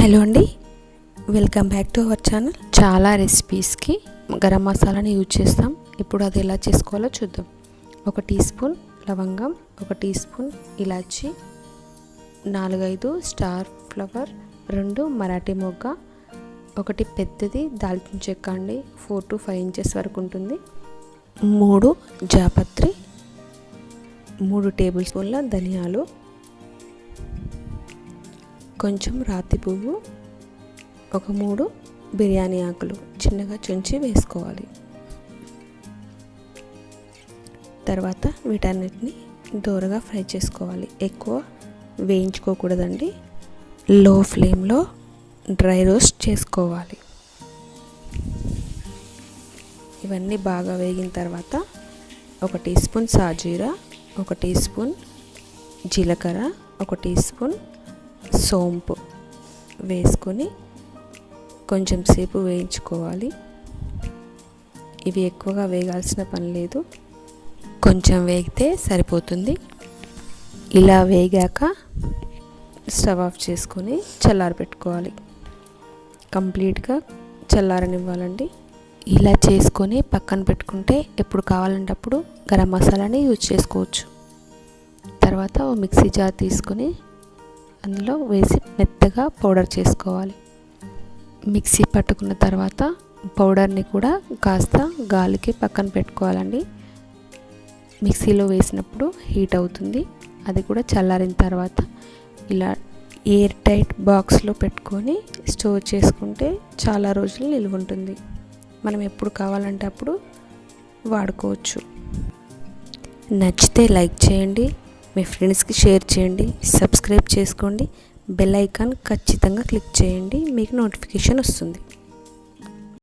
Hello అండి. Welcome back to our channel చాలా రెసిపీస్కి గరం మసాలాని యూజ్ చేస్తాం. ఇప్పుడు అది ఎలా చేసుకోవాలో చూద్దాం. ఒక టీ స్పూన్ లవంగం ఒక టీ స్పూన్ ఇలాచి నాలుగైదు స్టార్ ఫ్లవర్ రెండు మరాఠీ మొగ్గ ఒకటి పెద్దది దాల్చిన చెక్క అండి ఫోర్ టు ఫైవ్ ఇంచెస్ వరకు ఉంటుంది. మూడు జాపత్రి మూడు టేబుల్ స్పూన్ల ధనియాలు కొంచెం రాతి పువ్వు ఒక మూడు బిర్యానీ ఆకులు చిన్నగా చుంచి వేసుకోవాలి. తర్వాత వీటన్నిటిని దూరగా ఫ్రై చేసుకోవాలి. ఎక్కువ వేయించుకోకూడదండి. లో ఫ్లేమ్లో డ్రై రోస్ట్ చేసుకోవాలి. ఇవన్నీ బాగా వేగిన తర్వాత ఒక టీ స్పూన్ సాజీరా ఒక టీ స్పూన్ జీలకర్ర ఒక టీ స్పూన్ సోంపు వేసుకొని కొంచెం సేపు వేయించుకోవాలి. ఇవి ఎక్కువగా వేగాల్సిన పని లేదు. కొంచెం వేగితే సరిపోతుంది. ఇలా వేగాక స్టవ్ ఆఫ్ చేసుకొని చల్లారి పెట్టుకోవాలి. కంప్లీట్గా చల్లారనివ్వాలండి. ఇలా చేసుకొని పక్కన పెట్టుకుంటే ఎప్పుడు కావాలంటే అప్పుడు గరం మసాలాని యూజ్ చేసుకోవచ్చు. తర్వాత మిక్సీ జార్ తీసుకొని అందులో వేసి మెత్తగా పౌడర్ చేసుకోవాలి. మిక్సీ పట్టుకున్న తర్వాత పౌడర్ని కూడా కాస్త గాలికి పక్కన పెట్టుకోవాలండి. మిక్సీలో వేసినప్పుడు హీట్ అవుతుంది. అది కూడా చల్లారిన తర్వాత ఇలా ఎయిర్ టైట్ బాక్స్లో పెట్టుకొని స్టోర్ చేసుకుంటే చాలా రోజులు నిలువ ఉంటుంది. మనం ఎప్పుడు కావాలంటే అప్పుడు వాడుకోవచ్చు. నచ్చితే లైక్ చేయండి. మీ ఫ్రెండ్స్కి షేర్ చేయండి సబ్స్క్రైబ్ చేసుకోండి బెల్ ఐకాన్ ఖచ్చితంగా క్లిక్ చేయండి మీకు నోటిఫికేషన్ వస్తుంది.